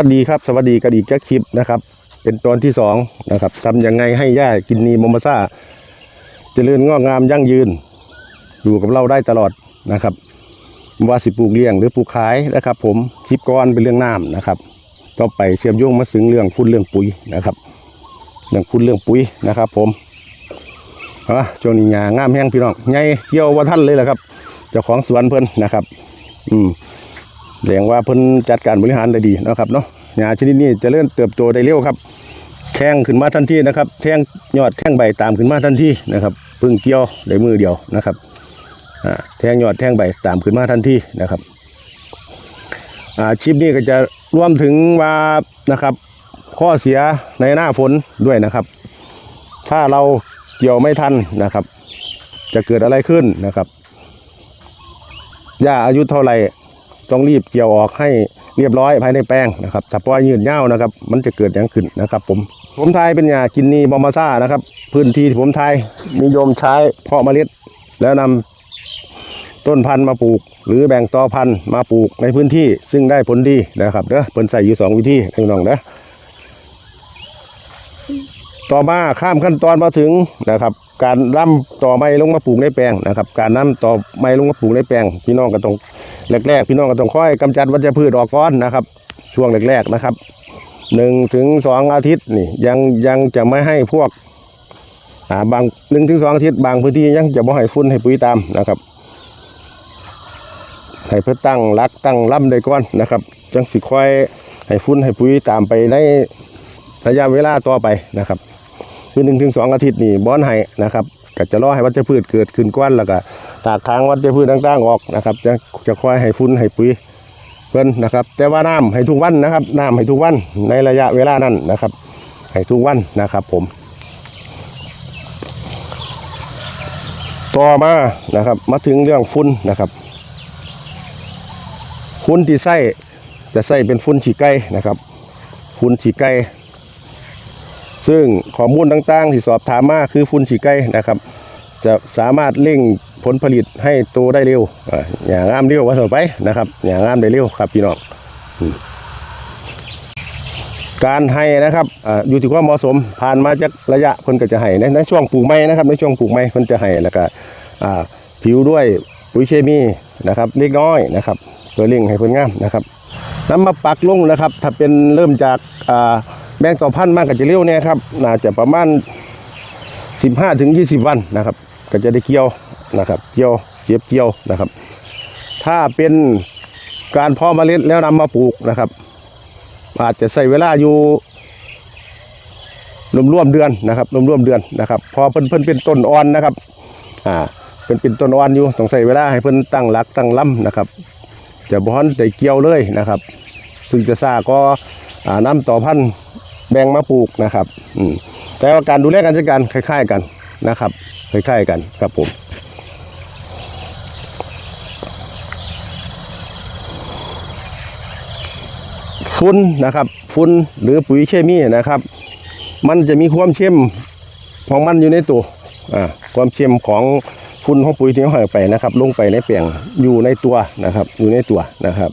ัสดีครับ สวัสดีกันอีกแจ็คคลิปนะครับ เป็นตอนที่สองนะครับทำยังไงให้หญ้ากินนีโมมาซ่าเจริญงอกงามยั่งยืน อยู่กับเราได้ตลอดนะครับว่าสิปลูกเลี้ยงหรือปลูกขายนะครับ ผมคลิปก้อนเป็นเรื่องน้ำนะครับต่อไปเชื่อมโยงมาถึงเรื่องฟุ้นเรื่องปุ๋ยนะครับเรื่องฟุ้นเรื่องปุ๋ยนะครับ ผมอะช่วงนี้หญ้างามแห้งพี่น้องไงเกี่ยวว่าท่านเลยแหละครับเจ้าของสวนเพิ่นนะครับ อืม แสดงว่าเพิ่นจัดการบริหารได้ดีนะครับเนาะหญ้าชนิดนี้จะเริ่มเติบโตได้เร็วครับ แทงขึ้นมาทันทีนะครับ แทงยอดแทงใบตามขึ้นมาทันทีนะครับพิ่งเกี่ยวได้มือเดียวนะครับแทงยอดแทงใบตามขึ้นมาทันทีนะครับอ่าคลิปนี้ก็จะรวมถึงว่านะครับ ข้อเสียในหน้าฝนด้วยนะครับ ถ้าเราเกี่ยวไม่ทันนะครับ จะเกิดอะไรขึ้นนะครับหญ้าอายุเท่าไหร่ ต้องรีบเกี่ยวออกให้เรียบร้อยภายในแป้งนะครับถ้าปล่อยยืดยาวนะครับ มันจะเกิดอย่างขึ้นนะครับผมผมทายเป็นยากินนีบอมมาซ่านะครับ พื้นที่ที่ผมทายนิยมใช้เพาะเมล็ด แล้วนำต้นพันธุ์มาปลูก หรือแบ่งต่อพันธุ์มาปลูกในพื้นที่ซึ่งได้ผลดีนะครับเด้อเปิ้นใส่อยู่สองวิธีพี่น้องเด้อ ต่อมาข้ามขั้นตอนมาถึงนะครับ การร่ำต่อไม้ลงมาปลูกในแปลงนะครับ การนํต่อไม้ลงมาปลูกในแปลง พี่น้องก็ต้องแรกๆ พี่น้องก็ต้องค่อยกำจัดวัชพืชออกก่อนนะครับ ช่วงแรกๆนะครับหนึ่งถึงสองอาทิตย์นี่ยังยังจะไม่ให้พวกอ่าบางหนึ่งถึงสองอาทิตย์บางพื้นที่ยังจะบ่ให้ฝุ่นให้ปุ๋ยตามนะครับให้เพื่อตั้งรักตั้งล่ำได้ก่อนนะครับ จังสิค่อยให้ฝุ่นให้ปุ๋ยตามไปใน ระยะเวลาต่อไปนะครับ คือหนึ่งถึงสองอาทิตย์นี่บอนให้นะครับก็จะรอให้วัชพืชเกิดขึ้นก้อนแล้วก็ตากค้างวัชพืชต่างๆออกนะครับ จะจะคอยให้ฟุ้นให้ปุ๋ยเพิ่นนะครับ แต่ว่าน้ำให้ทุกวันนะครับน้ำให้ทุกวันในระยะเวลานั้นนะครับให้ทุกวันนะครับ ผม ต่อมานะครับ มาถึงเรื่องฟุ้นนะครับฟุ้นที่ใส่จะใส่เป็นฟุ้นฉีไก่นะครับฟุ้นฉีไก่ ซึ่งข้อมูลต่างๆที่สอบถามมาคือฟุ้นฉีไก่นะครับ จะสามารถเร่งผลผลิตให้โตได้เร็วอย่างงามเร็วว่าต่อไปนะครับ อย่างงามได้เร็วครับพี่น้องการให้นะครับออยู่ที่ความเหมาะสมผ่านมาจากระยะคนก็จะให้ในในช่วงปลูกไม้นะครับ ในช่วงปลูกไม้คนจะให้แล้วก็ผิวด้วยปุ๋ยเคมีนะครับเล็กน้อยนะครับเพื่อเร่งให้ผลงามนะครับนำมาปักลงนะครับ ถ้าเป็นเริ่มจากอ่า แบงต่อพันธุ์มากก็จะเร็วเนี่ยครับ น่าจะประมาณ 15ถึง20 วันนะครับ ก็จะได้เกี่ยวนะครับ เกี่ยวเก็บเกี่ยวนะครับ ถ้าเป็นการเพาะเมล็ดแล้วนำมาปลูกนะครับ อาจจะใช้เวลาอยู่รวมๆเดือนนะครับรวมๆเดือนนะครับพอเพิ่นเพิ่นเป็นต้นอ่อนนะครับอ่าเป็นเป็นต้นอ่อนอยู่ต้องใช้เวลาให้เพิ่นตั้งหลักตั้งลำนะครับ จะบ่ทันได้เกี่ยวเลยนะครับถึงจะซาก็อ่าน้ำต่อพันธุ์ แบ่งมาปลูกนะครับอืมแต่ว่าการดูแลการจัดการคล้าย ๆกันนะครับคล้ายๆกันครับผมฟุ้นนะครับฟุ้นหรือปุ๋ยเคมีนะครับ มันจะมีความเชื่อมของมันอยู่ในตัวอ่าความเชื่อมของฟุ้นของปุ๋ยที่เราให้ไปนะครับ ลงไปในแปลียงอยู่ในตัวนะครับ อยู่ในตัวนะครับ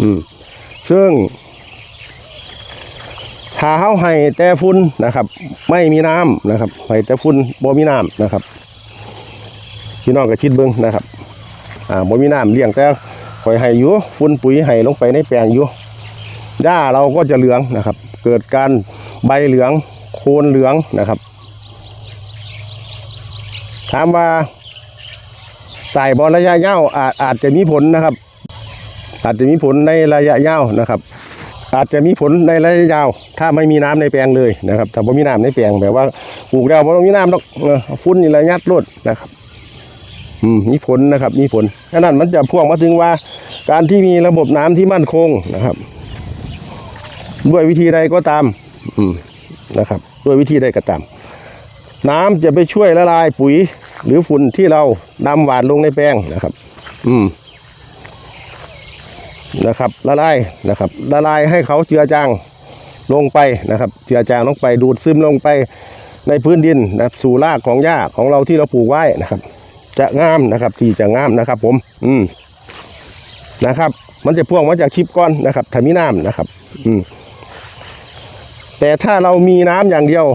อืมซึ่ง ถ้าเฮาให้แต่ฝุ่นนะครับ ไม่มีน้ำนะครับให้แต่ฝุ่นบ่มีน้ำนะครับพี่น้องก็คิดเบิ่งนะครับอ่าบ่มีน้ำเลี้ยงแต่คอยให้อยู่ฝุ่นปุ๋ยให้ลงไปในแปลงอยู่หญ้าเราก็จะเหลืองนะครับ เกิดการใบเหลืองโคนเหลืองนะครับถามว่าใส่บอลระยะยาวอาจอาจจะมีผลนะครับ อาจจะมีผลในระยะยาวนะครับ อาจจะมีผลในระยะยาว ถ้าไม่มีน้ำในแปลงเลยนะครับถ้าไม่มีน้ำในแปลงแบบว่าปลูกแล้วไม่ต้องมีน้ำหรอกฟุ้นนี่ระยัดรดนะครับอืมมีผลนะครับ มีผลฉะนั้นมันจะพ่วงมาถึงว่า การที่มีระบบน้ำที่มั่นคงนะครับ ด้วยวิธีใดก็ตาม อืมนะครับ ด้วยวิธีใดก็ตาม น้ำจะไปช่วยละลายปุ๋ย หรือฝุ่นที่เรานำหวานลงในแปลงนะครับ อืม นะครับละลายนะครับละลายให้เขาเจือจางลงไปนะครับเจือจางลงไปดูดซึมลงไปในพื้นดินนะครับสู่รากของหญ้าของเราที่เราปลูกไว้นะครับ จะงามนะครับที่จะงามนะครับ ผม อืมนะครับ มันจะพ่วงมาจากคลิปก้อนนะครับถ้ามีน้ำนะครับ อืมแต่ถ้าเรามีน้ำอย่างเดียว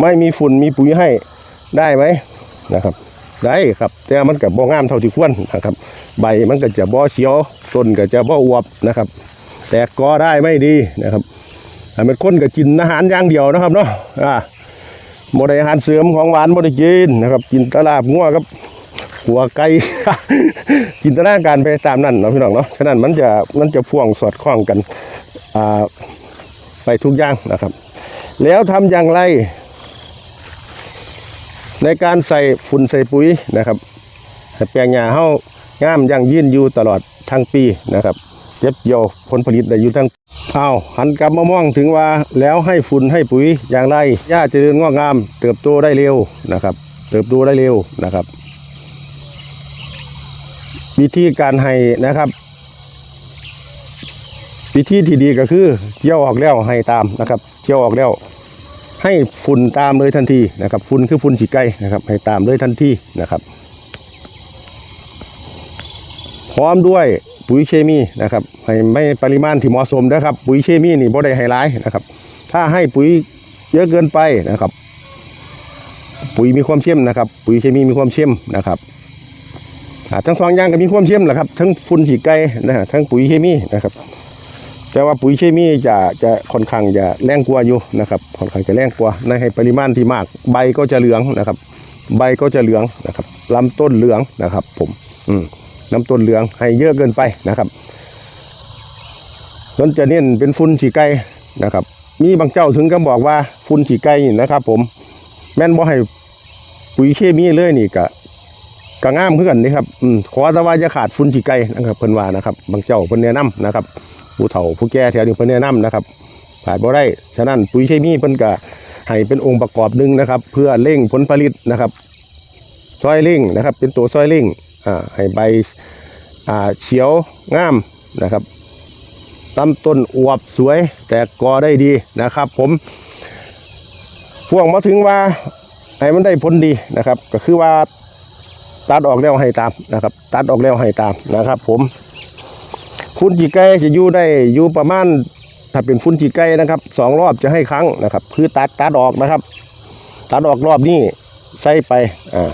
ไม่มีฝุ่นมีปุ๋ยให้ได้ไหมนะครับ ได้ครับ แต่มันกับบ่งามเท่าที่ควรนะครับ ใบมันก็จะบ่เขียวต้นก็จะบ่อวบนะครับ แต่ก็ได้ไม่ดีนะครับถ้าเป็นคนก็กินอาหารอย่างเดียวนะครับเนาะอ่าบ่ได้อาหารเสริมของหวานบ่ได้กินนะครับ กินตลาบงัวครับหัวไก่จินตนาการไปตามนั้นเนาะพี่น้องเนาะฉะนั้นมันจะมันจะพ่วงสอดคล้องกันอ่าไปทุกอย่างนะครับ แล้วทำอย่างไร ในการใส่ฝุ่นใส่ปุ๋ยนะครับแปลงหญ้าเฮางามยั่งยืนอยู่ตลอดทั้งปีนะครับเก็บเกี่ยวผลผลิตได้อยู่ทั้งอ้าวหันกลับมามองถึงว่าแล้วให้ฝุ่นให้ปุ๋ยอย่างไรหญ้าเจริญงอกงาม เติบโตได้เร็วนะครับ เติบโตได้เร็วนะครับ วิธีการให้นะครับวิธีที่ดีก็คือเกี่ยวออกแล้วให้ตามนะครับเกี่ยวออกแล้ว ให้ฝุ่นตามเลยทันทีนะครับฝุ่นคือฝุ่นฉีดไก่นะครับ ให้ตามเลยทันทีนะครับ พร้อมด้วยปุ๋ยเคมีนะครับ ให้ไม่ปริมาณที่เหมาะสมนะครับ ปุ๋ยเคมีนี่บ่ได้ให้ร้ายนะครับ ถ้าให้ปุ๋ยเยอะเกินไปนะครับ ปุ๋ยมีความเข้มนะครับ ปุ๋ยเคมีมีความเข้มนะครับทั้งสองอย่างก็มีความเข้มแหละครับทั้งฝุ่นฉีดไก่นะฮะทั้งปุ๋ยเคมีนะครับ แต่ว่าปุ๋ยเคมีจะจะค่อนข้างจะแรงกว่าอยู่นะครับค่อนข้างจะแรงกว่าในให้ปริมาณที่มาก ใบก็จะเหลืองนะครับ ใบก็จะเหลืองนะครับลำต้นเหลืองนะครับ ผมอืมลำต้นเหลืองให้เยอะเกินไปนะครับส่วนจะเน้นเป็นฝุ่นฉีไก่นะครับ มีบางเจ้าถึงก็บอกว่าฝุ่นฉีไก่นี่นะครับ ผม แม่นบ่ให้ปุ๋ยเคมีเลยนี่ก็ก็งามเพื่อนนี่ครับอืมขอแต่ว่าจะขาดฝุ่นขี้ไก่นะครับเพิ่นว่านะครับ บางเจ้าเพิ่นแนะนำนะครับ ผู้เฒ่าผู้แก่แถวนี้เพิ่นแนะนำนะครับขาดบ่ได้ฉะนั้นปุ๋ยเคมีเพิ่นก็ให้เป็นองค์ประกอบหนึ่งนะครับ เพื่อเร่งผลผลิตนะครับซอยเร่งนะครับ เป็นตัวซอยเร่งอ่าให้ใบอ่าเขียวงามนะครับลำต้นอวบสวย แต่กอได้ดีนะครับ ผมพ่วงมาถึงว่าให้มันได้ผลดีนะครับ ก็คือว่าตัดออกแล้วให้ตามนะครับ ตัดออกแล้วให้ตามนะครับ ผม ฟุ้นจีไก่จะอยู่ได้อยู่ประมาณถ้าเป็นฟุ้นจีไก่นะครับสองรอบจะให้ครั้งนะครับ คือตัดตัดออกนะครับ ตัดออกรอบนี้ใส่ไปอ่า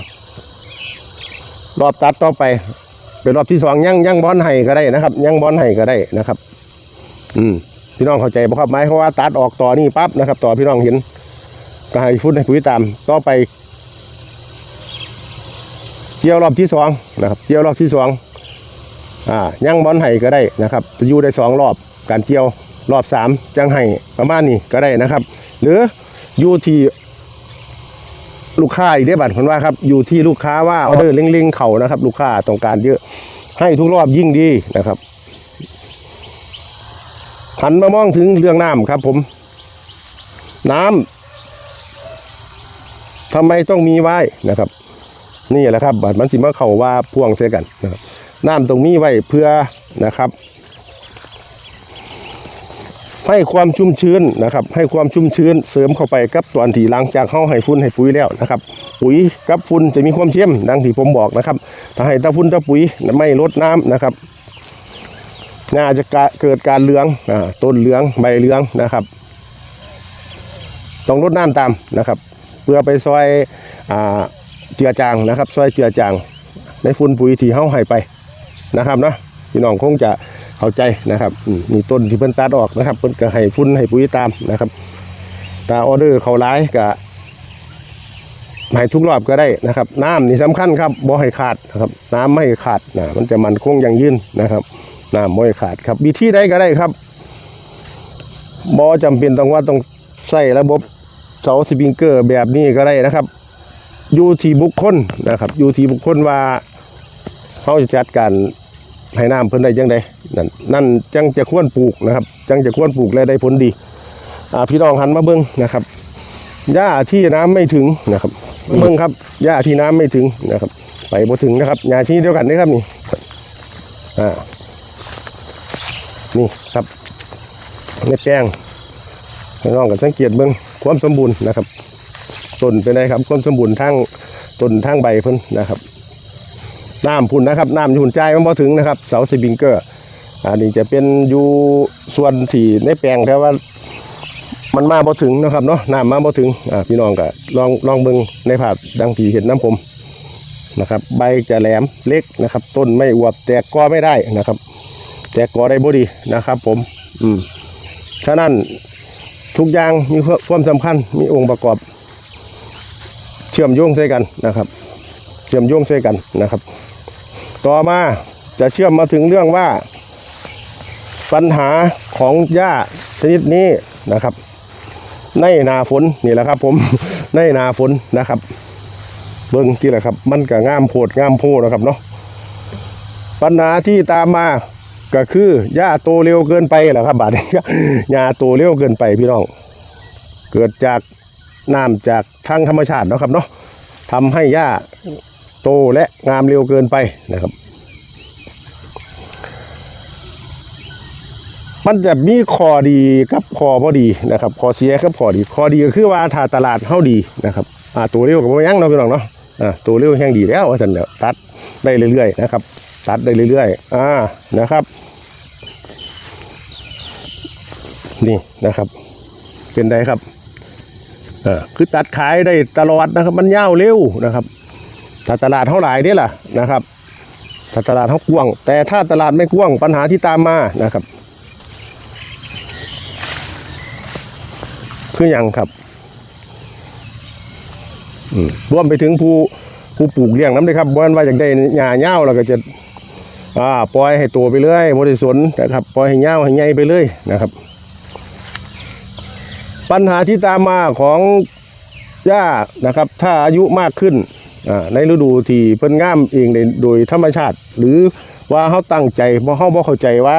รอบตัดต่อไป เป็นรอบที่สองยังยังบอลให้ก็ได้นะครับ ยังบอลให้ก็ได้นะครับ อืมพี่น้องเข้าใจป่ะครับหมายความว่าตัดออกต่อนี่ปั๊บนะครับ ต่อพี่น้องเห็นก็ให้ฟุ้นให้ปุ๋ยตามต่อไปเจียวรอบที่สองนะครับเจียวรอบที่สอง อ่ายังบอลไห้ก็ได้นะครับอยู่ได้สองรอบการเจียวรอบสามจังไห้ประมาณนี้ก็ได้นะครับ หรืออยู่ที่ลูกค้าอีกได้บัตรคนว่าครับอยู่ที่ลูกค้าว่าออเดอร์เร่งๆเขานะครับ ลูกค้าต้องการเยอะ ให้ทุกรอบยิ่งดีนะครับหันมามองถึงเรื่องน้ำครับ ผม น้ำทำไมต้องมีไว้นะครับ นี่แหละครับบัดมันสิมาเข้าว่าพ่วงเสียกันนะครับ น้ำตรงนี้ไว้เพื่อนะครับ ให้ความชุ่มชื้นนะครับ ให้ความชุ่มชื้นเสริมเข้าไปกับตอนที่หลังจากเข้าให้ฝุ่นให้ปุ๋ยแล้วนะครับ ปุ๋ยกับฝุ่นจะมีความเข้มดังที่ผมบอกนะครับ ถ้าให้ตาฝุ่นตาปุ๋ยไม่ลดน้ำนะครับน่าจะเกิดการเหลืองอต้นเหลืองใบเหลืองนะครับต้องลดน้ำตามนะครับ เพื่อไปซอยอเจือจางนะครับซอยเจือจางในฝุ่นปุ๋ยที่เฮาให้ไป นะครับเนาะพี่น้องคงจะเข้าใจนะครับมีต้นที่เพิ่นตัดออกนะครับเพิ่นก็ให้ฝุ่นให้ปุ๋ยตามนะครับตาออเดอร์เขาร้ายก็ให้ทุกรอบก็ได้นะครับ น้ำนี่สำคัญครับบ่ให้ขาดนะครับ น้ำไม่ขาดนะมันจะมันคงยังยืนนะครับ น้ำไม่ขาดครับวิธีใดก็ได้ครับบ่จำเป็นต้องว่าต้องใส่ระบบเสาสปริงเกอร์แบบนี้ก็ได้นะครับอยู่ที่บุคคลนะครับอยู่ที่บุคคลว่าเขาจะจัดการ ให้น้ำเพิ่นได้ยังไงนั่นนั่นจังจะควรปลูกนะครับ จังจะควรปลูกและได้ผลดีอ่าพี่น้องหันมาเบิ้งนะครับหญ้าที่น้ำไม่ถึงนะครับเบิ้งครับหญ้าที่น้ำไม่ถึงนะครับ ไปบ่ถึงนะครับหญ้าที่เดียวกันนะครับนี่อ่านี่ครับในแป้งพี่น้องก็สังเกตเบิ้งความสมบูรณ์นะครับต้นเป็นไงครับความสมบูรณ์ทั้งต้นทั้งใบเพิ่นนะครับ น้ำพุ่นนะครับน้ำยุ่นใจมันพอถึงนะครับ เสาสปริงเกอร์อันนี้จะเป็นอยู่ส่วนที่ในแปลงแต่ว่ามันมาบ่ถึงนะครับเนาะน้ำมาบ่ถึงอ่าพี่น้องก็ลองลองเบิ่งในภาพดังที่เห็นน้ำผมนะครับ ใบจะแหลมเล็กนะครับ ต้นไม่อวบแตกกอไม่ได้นะครับ แตกกอได้บ่ดีนะครับ ผม อืมฉะนั้นทุกอย่างมีความสำคัญมีองค์ประกอบ เชื่อมโยงใส่กันนะครับ เชื่อมโยงใส่กันนะครับ ต่อมาจะเชื่อมมาถึงเรื่องว่า ปัญหาของหญ้าชนิดนี้นะครับ ในหนาฝนนี่แหละครับ ผมในหนาฝนนะครับ เบิ้งที่แหละครับ มันก็ง่ามโพดง่ามโพนะครับเนาะปัญหาที่ตามมาก็คือหญ้าโตเร็วเกินไปแหละครับ บาดนี้หญ้าโตเร็วเกินไปพี่น้อง เกิดจากน้ำจากทางธรรมชาตินะครับเนาะทำให้หญ้า โตและงามเร็วเกินไปนะครับ มันจะมีข้อดีกับข้อบ่ดีนะครับข้อเสียกับข้อดีข้อดีก็คือว่าถ้าตลาดเฮาดีนะครับอ่าตัวเร็วกับบ่ยังเนาะพี่น้องเนาะอ่าตัวเร็วแห่งดีแล้วว่าซั่นแหล้วตัดได้เรื่อยๆนะครับ ตัดได้เรื่อยๆอ่านะครับนี่นะครับ เป็นไดครับเออคือตัดขายได้ตลอดนะครับ มันยาวเร็วนะครับ ถ้าตลาดเท่าไหร่นี่ล่ะนะครับถ้าตลาดเท่ากว้าง แต่ถ้าตลาดไม่กว้างปัญหาที่ตามมานะครับ คืออย่างครับรวมไปถึงผู้ผู้ปลูกเลี้ยงน้ำเลยครับบ่นว่าอยากได้หญ้าเง่าเราก็จะอ่าปล่อยให้ตัวไปเรื่อยบริสุทธิ์นะครับปล่อยให้เง่าให้ใหญ่ไปเรื่อยนะครับ ปัญหาที่ตามมาของหญ้านะครับ ถ้าอายุมากขึ้น ในฤดูที่เพิ่นง่ามเองในโดยธรรมชาติ หรือว่าเขาตั้งใจบ่เขาบ่เข้าใจว่า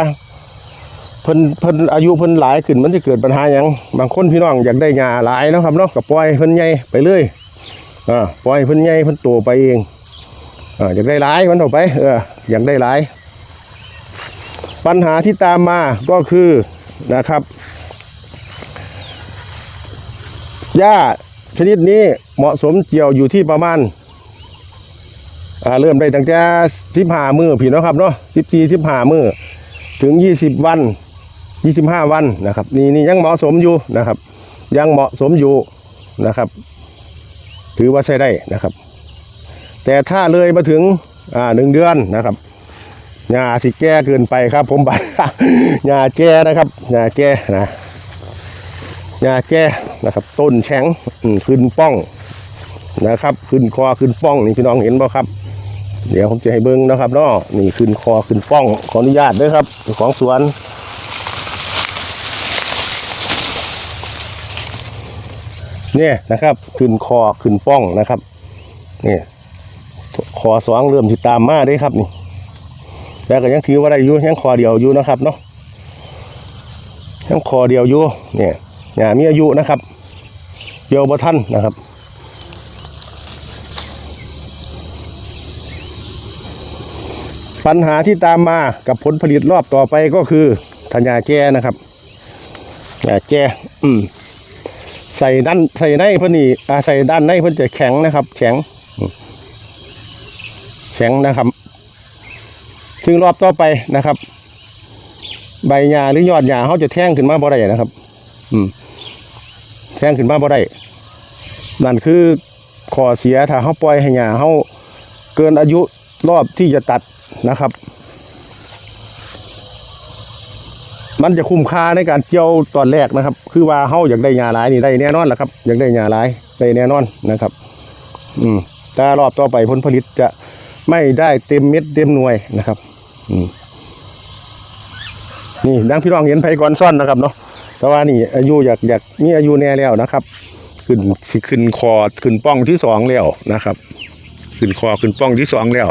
เพิ่นเพิ่นอายุเพิ่นหลายขึ้นมันจะเกิดปัญหาหยังบางคนพี่น้องอยากได้หญ้าหลายนะครับเนาะก็ปล่อยเพิ่นใหญ่ไปเรื่อยอ่าปล่อยเพิ่นใหญ่เพิ่นโตไปเองอ่าอยากได้หลายมันออกไปเอออยากได้หลาย ปัญหาที่ตามมาก็คือนะครับหญ้าชนิดนี้เหมาะสมเกี่ยวอยู่ที่ประมาณ อ่าเริ่มได้ตั้งแต่สิบห้ามือพี่น้องครับเนาะสิบสี่สิบห้ามือถึง20วัน25วันนะครับนี่นี่ยังเหมาะสมอยู่นะครับ ยังเหมาะสมอยู่นะครับ ถือว่าใช้ได้นะครับ แต่ถ้าเลยมาถึงอ่าหนึ่งเดือนนะครับหญ้าสิแก่เกินไปครับ ผมบัดหญ้าแก่นะครับหญ้าแก่นะหญ้าแก่นะครับ ต้นแข็งขึ้นป้องนะครับ ขึ้นคอขึ้นป้องนี่พี่น้องเห็นบ่ครับ เดี๋ยวผมจะให้เบิ้งนะครับเนาะนี่ขึ้นคอขึ้นป้องขออนุญาตด้วยครับของสวนเนี่ยนะครับขึ้นคอขึ้นป้องนะครับนี่คอสองเริ่มติดตามมาได้ครับนี่แล้วก็ยังถือว่าได้อยู่ยังคอเดียวอยู่นะครับเนาะยังคอเดียวอยู่เนี่ยเนี่ยมีอายุนะครับเดียวบ่ทันนะครับ ปัญหาที่ตามมากับผลผลิตรอบต่อไปก็คือธัญญาแก่นะครับหญ้าแก่อืมใส่ด้านใส่ในเพิ่นนี่อ่าใส่ด้านในเพิ่นจะแข็งนะครับ แข็ง แข็งนะครับถึงรอบต่อไปนะครับ ใบหญ้าหรือยอดหญ้าเขาจะแท่งขึ้นมาบ่ได้นะครับ อืมแท่งขึ้นมาบ่ได้นั่นคือขอเสียถ้าเขาปล่อยให้หญ้าเขาเกินอายุรอบที่จะตัด นะครับ มันจะคุ้มค่าในการเกี่ยวตอนแรกนะครับ คือว่าเฮาอยากได้หญ้าหลายนี่ได้แน่นอนแหละครับอยากได้หญ้าหลายได้แน่นอนนะครับ อืมแต่รอบต่อไปผลผลิตจะไม่ได้เต็มเม็ดเต็มหน่วยนะครับ อืมนี่ดังพี่น้องเห็นไผก่อนซ่อนนะครับเนาะแต่ว่านี่อายุอยากอยากมีอายุแน่แล้วนะครับ ขึ้นขึ้นคอขึ้นป้องที่สองแล้วนะครับ ขึ้นคอขึ้นป้องที่สองแล้ว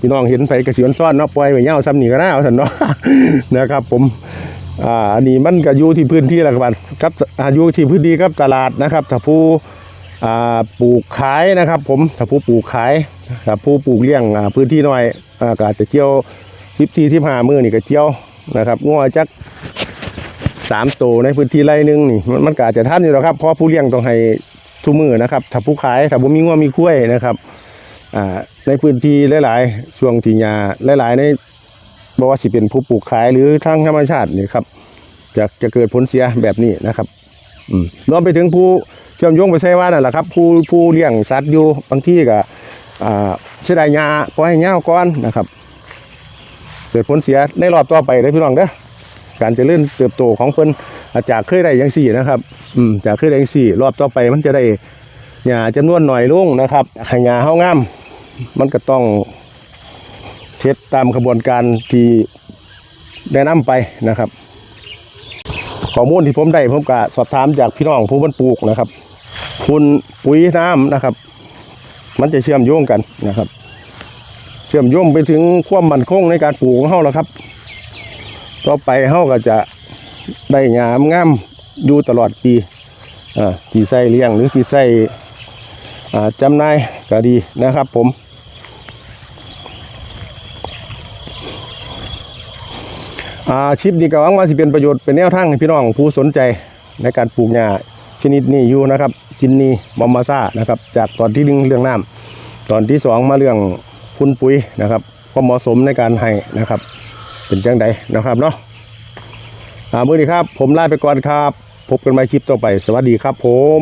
พี่น้องเห็นไผกระสีซ้อนเนาะปล่อยไว้เงาซ้ำนี่ก็น่าเอาสันเนาะนะครับ ผมอ่าอันนี้มันก็อยู่ที่พื้นที่ละครับครับอาอยู่ที่พื้นที่ครับตลาดนะครับถ้าผู้อ่าปลูกขายนะครับ ผมถ้าผู้ปลูกขายถ้าผู้ปลูกเลี้ยงอ่าพื้นที่น้อยอ่ากาจจะเจียวสิบสี่สิบห้ามือนี่ก็เจียวนะครับงัวจักสามตัวในพื้นที่ไร่นึงนี่มันมันก็อาจจะท่านอยู่แล้วครับเพราะผู้เลี้ยงต้องให้ทุกมือนะครับถ้าผู้ขายถ้าบ่มีงัวมีคุ้ยนะครับ ในพื้นที่หลายๆช่วงที่หญ้าหลาย ๆ ในบ่ว่าสิเป็นผู้ปลูกขายหรือทางธรรมชาตินี่ครับจะจะเกิดผลเสียแบบนี้นะครับอืมรวมไปถึงผู้เชื่อมโยงไปใช้ว่านั่นแหละครับผู้ผู้เลี้ยงสัตว์อยู่บางที่ก็อ่าเสียดายยาปล่อยให้ยาก่อนนะครับ เกิดผลเสียในรอบต่อไปเลยพี่น้องเด้อการเจริญเติบโตของเพิ่นจากเคยได้ยังสี่นะครับ อืมจากเคยได้ยังสี่ รอบต่อไปมันจะได้หญ้าจำนวนหน่อยลงนะครับให้หญ้าเฮางาม มันก็ต้องเช็ดตามกระบวนการที่แนะนำไปนะครับข้อมูลที่ผมได้ผมก็สอบถามจากพี่น้องผู้บรรปลูกนะครับคุณปุ๋ยน้ำนะครับ มันจะเชื่อมโยงกันนะครับ เชื่อมโยงไปถึงความมั่นคงในการปลูกของเฮาแล้วครับ ต่อไปเฮาก็จะได้งามงามอยู่ตลอดปีอ่าที่ใส่เลี้ยงหรือที่ใส่อ่าจำนายก็ดีนะครับ ผม อาชิปนี้ก็หวังว่าสิเป็นประโยชน์เป็นแนวทางให้พี่น้องผู้สนใจในการปลูกหญ้าชนิดนี้อยู่นะครับจินนีมอมมาซ่านะครับ จากตอนที่หนึ่งเรื่องน้ำตอนที่สองมาเรื่องคุณปุ๋ยนะครับความเหมาะสมในการให้นะครับ เป็นจังใดนะครับเนาะอ่ามือนี้ครับ ผมลาไปก่อนครับ พบกันใหม่คลิปต่อไป สวัสดีครับผม